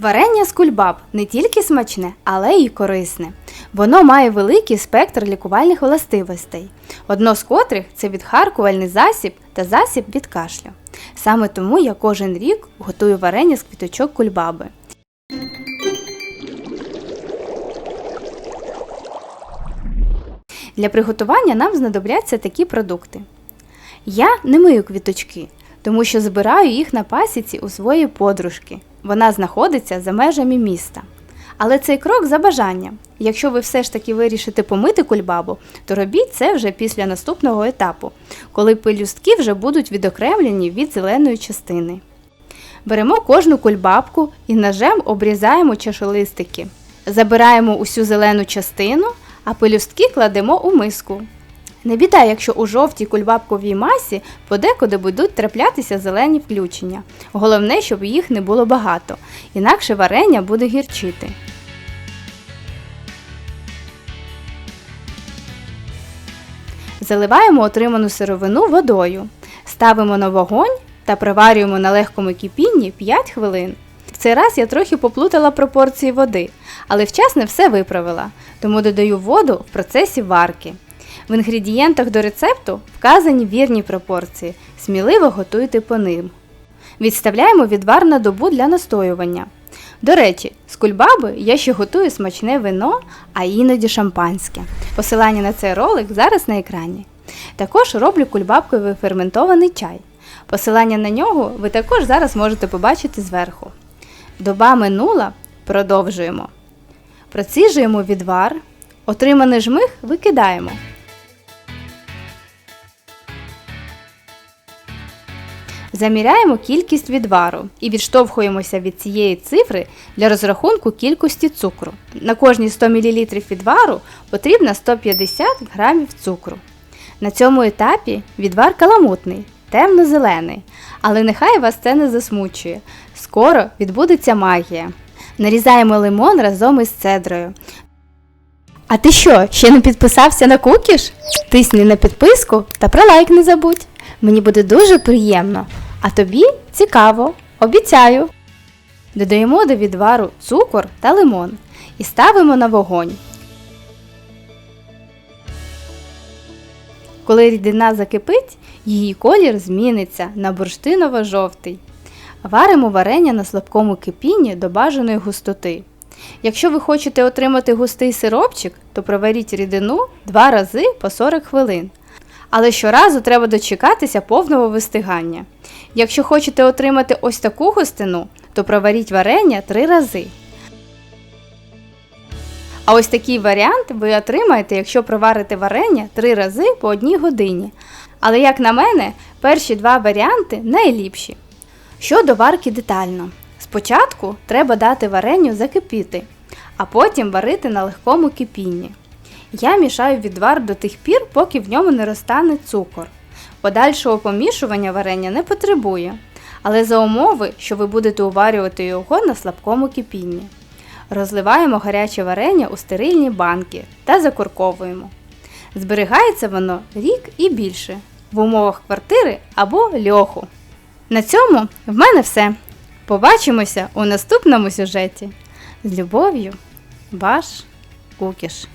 Варення з кульбаб не тільки смачне, але й корисне. Воно має великий спектр лікувальних властивостей, одно з котрих це відхаркувальний засіб та засіб від кашлю. Саме тому я кожен рік готую варення з квіточок кульбаби. Для приготування нам знадобляться такі продукти. Я не мию квіточки, тому що збираю їх на пасіці у своєї подружки. Вона знаходиться за межами міста. Але цей крок за бажанням. Якщо ви все ж таки вирішите помити кульбабу, то робіть це вже після наступного етапу, коли пелюстки вже будуть відокремлені від зеленої частини. Беремо кожну кульбабку і ножем обрізаємо чашолистики. Забираємо усю зелену частину, а пелюстки кладемо у миску. Не біда, якщо у жовтій кульбабковій масі подекуди будуть траплятися зелені включення. Головне, щоб їх не було багато, інакше варення буде гірчити. Заливаємо отриману сировину водою, ставимо на вогонь та приварюємо на легкому кипінні 5 хвилин. В цей раз я трохи поплутала пропорції води, але вчасно все виправила, тому додаю воду в процесі варки. В інгредієнтах до рецепту вказані вірні пропорції. Сміливо готуйте по ним. Відставляємо відвар на добу для настоювання. До речі, з кульбаби я ще готую смачне вино, а іноді шампанське. Посилання на цей ролик зараз на екрані. Також роблю кульбабковий ферментований чай. Посилання на нього ви також зараз можете побачити зверху. Доба минула, продовжуємо. Проціжуємо відвар, отриманий жмих викидаємо. Заміряємо кількість відвару і відштовхуємося від цієї цифри для розрахунку кількості цукру. На кожні 100 мл відвару потрібно 150 г цукру. На цьому етапі відвар каламутний, темно-зелений, але нехай вас це не засмучує. Скоро відбудеться магія. Нарізаємо лимон разом із цедрою. А ти що, ще не підписався на кукіш? Тисни на підписку та про лайк не забудь. Мені буде дуже приємно. А тобі цікаво, обіцяю. Додаємо до відвару цукор та лимон і ставимо на вогонь. Коли рідина закипить, її колір зміниться на бурштиново-жовтий. Варимо варення на слабкому кипінні до бажаної густоти. Якщо ви хочете отримати густий сиропчик, то проваріть рідину 2 рази по 40 хвилин. Але щоразу треба дочекатися повного вистигання. Якщо хочете отримати ось таку густину, то проваріть варення 3 рази. А ось такий варіант ви отримаєте, якщо проварите варення 3 рази по 1 годині. Але, як на мене, перші два варіанти найліпші. Щодо варки детально. Спочатку треба дати варенню закипіти, а потім варити на легкому кипінні. Я мішаю відвар до тих пір, поки в ньому не розтане цукор. Подальшого помішування варення не потребує, але за умови, що ви будете уварювати його на слабкому кипінні. Розливаємо гаряче варення у стерильні банки та закурковуємо. Зберігається воно рік і більше в умовах квартири або льоху. На цьому в мене все. Побачимося у наступному сюжеті. З любов'ю, ваш Кукіш.